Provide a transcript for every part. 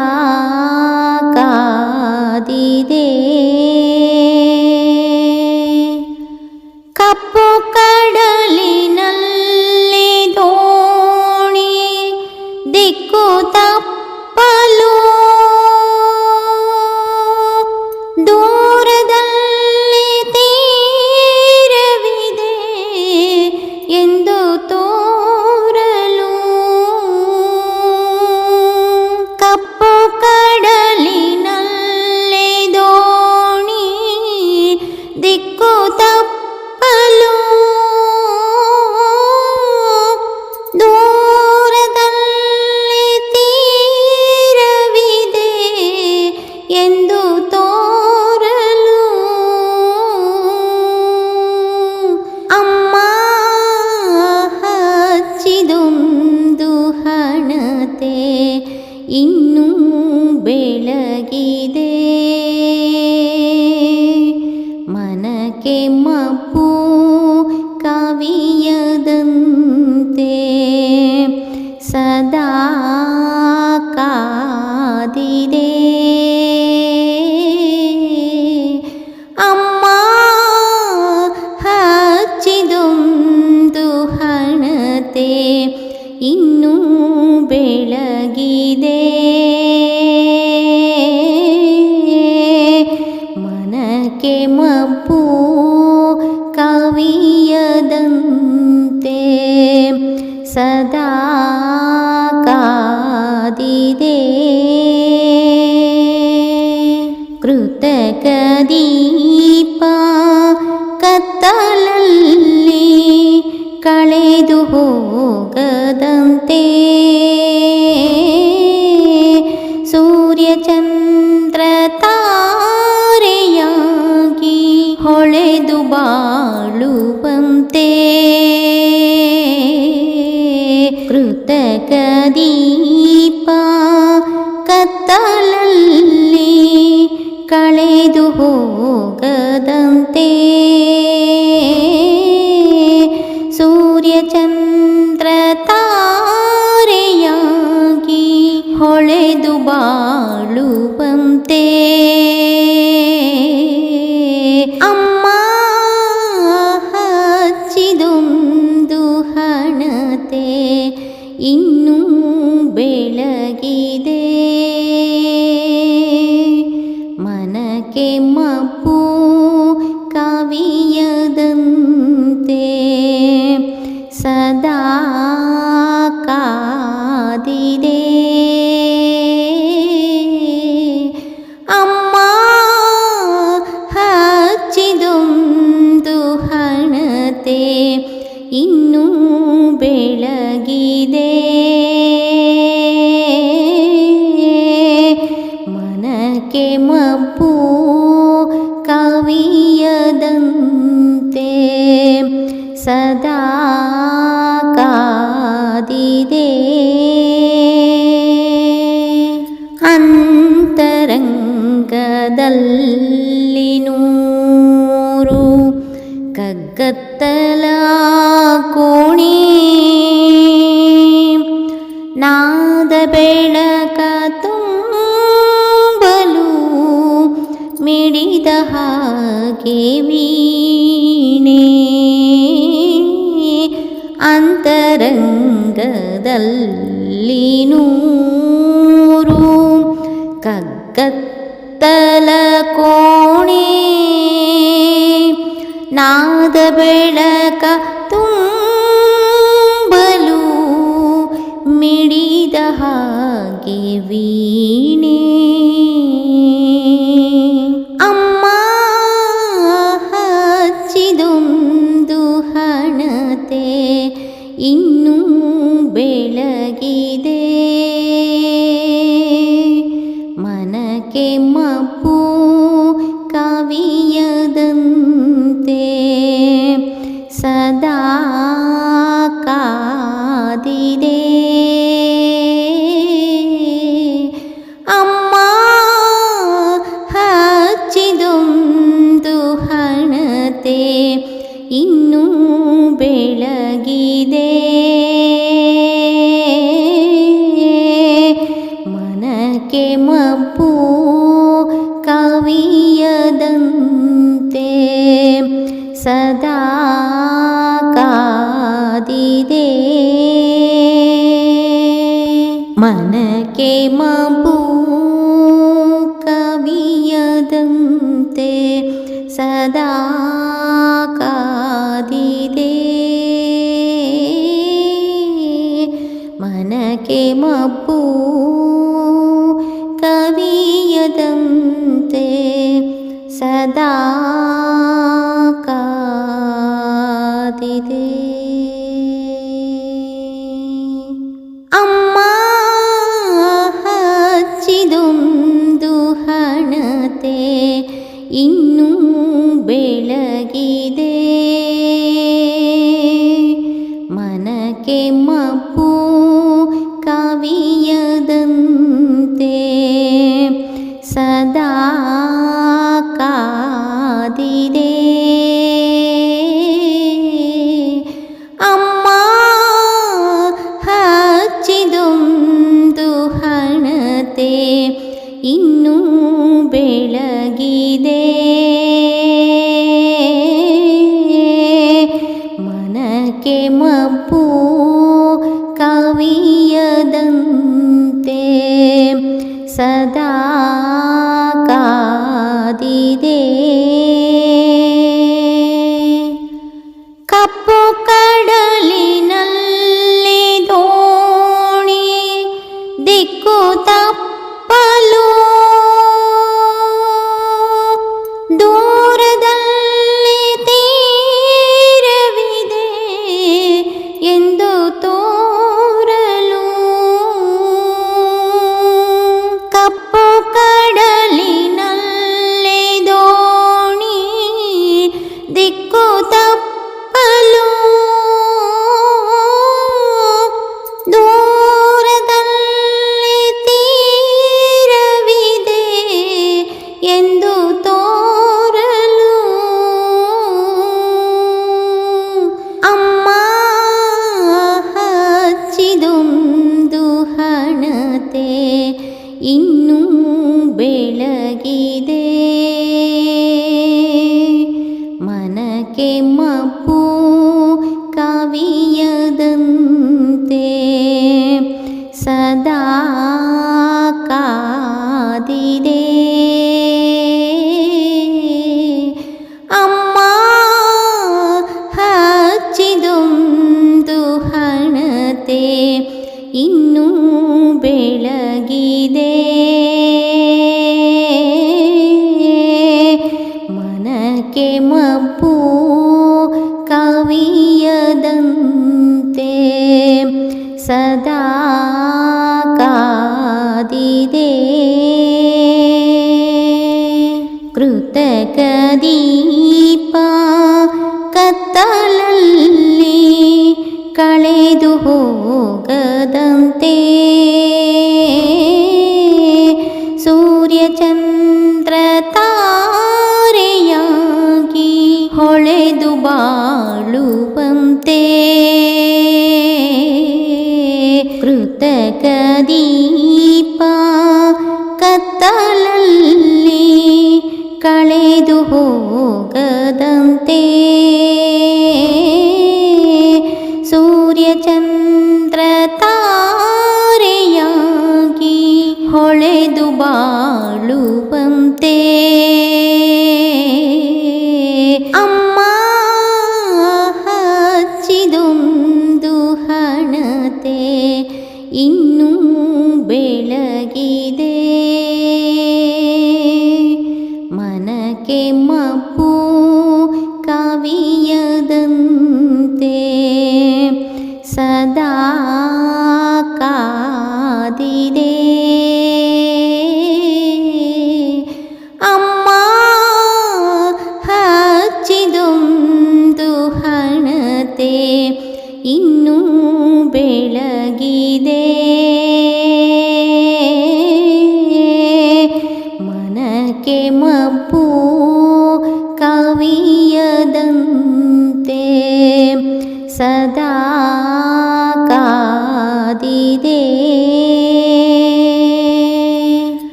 啊 ಬಾಳುವಂತೆ. ಅಮ್ಮ ಹಚ್ಚಿದೊಂದು ಹಣತೆ ಇನ್ನೂ ಬೆಳಗಿದೆ. ಮನಕ್ಕೆ ಮಪ್ಪು ಕವಿಯದಂತೆ. ಕೆಮಪೂ ಕವಿಯದಂತೆ ಸದಾ ಕಾದಿದೆ ಅಂತರಂಗದಲ್ಲಿ ನೂರು ಕಗ್ಗತ್ತಲ ಕೋಣಿ ನಾದ ಬೇಡ ಹಾಗೆ ವೀಣೆ. ಅಂತರಂಗದಲ್ಲಿ ನೂರು ಕಗ್ಗತ್ತಲ ಕೋಣೆ. ನಾದ ಬೆಳಕ ತುಂಬಲು ಮಿಡಿದ ಹಾಗೆ ವೀ ಕೆಮ್ಮಪ್ಪು ಕವಿಯದಂತೆ ಸದಾ ಕಾದಿದೆ. ಅಮ್ಮ ಹಚ್ಚಿದೊಂದು ಹಣತೆ ಇನ್ನೂ ಬೆಳಗಿದೆ. सदा कादिदे। दि मन के मू কাদিদে സദാ കാതിരേ ಕೃತಕದೀಪ ಕತ್ತಲಲ್ಲಿ ಕಳೆದು ಹೋಗದಂತೆ ಸೂರ್ಯಚಂದ್ರ ತಾರೆಯಾಗಿ ಹೊಳೆದು ಬಾ ಮುರಿಯದಂತೆ ಸದಾ ಕಾದಿದೆ. ಅಮ್ಮ ಹಚ್ಚಿದೊಂದು ಹಣತೆ ಇನ್ನೂ ಬೆಳಗಿದೆ. ಮನಕ್ಕೆ ಮಬ್ಬು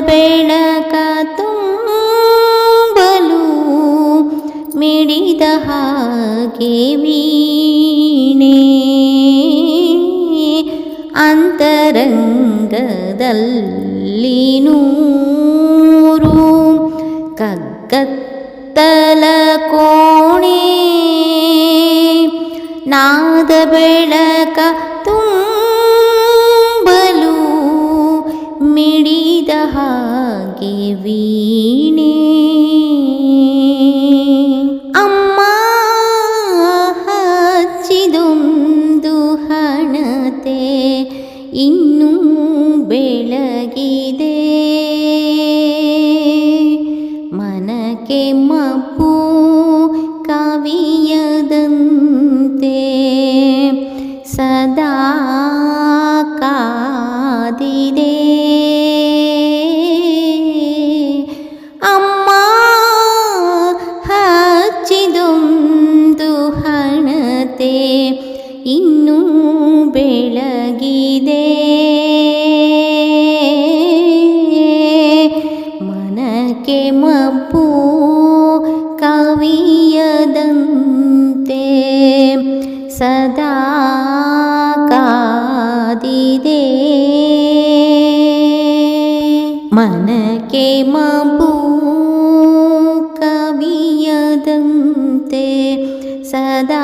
ಬೆಳಕ ತುಂಬಲು ಮಿಡಿದ ಹಾಗೆ ವೀಣೆ. ಅಂತರಂಗದಲ್ಲಿ ನೂರು ಕಗ್ಗತ್ತಲ ಕೋಣೆ. ನಾದ ಬೆಳಕ ಹಾಗೆ ವೀಣೆ ಅಮ್ಮ ಹಚ್ಚಿದೊಂದು ಹಣತೆ ಇನ್ನೂ ಬೆಳಗಿದೆ ಮನಕ್ಕೆ ಮಬ್ಬು ಕವಿಯದಂತೆ ಸದಾ ते सदा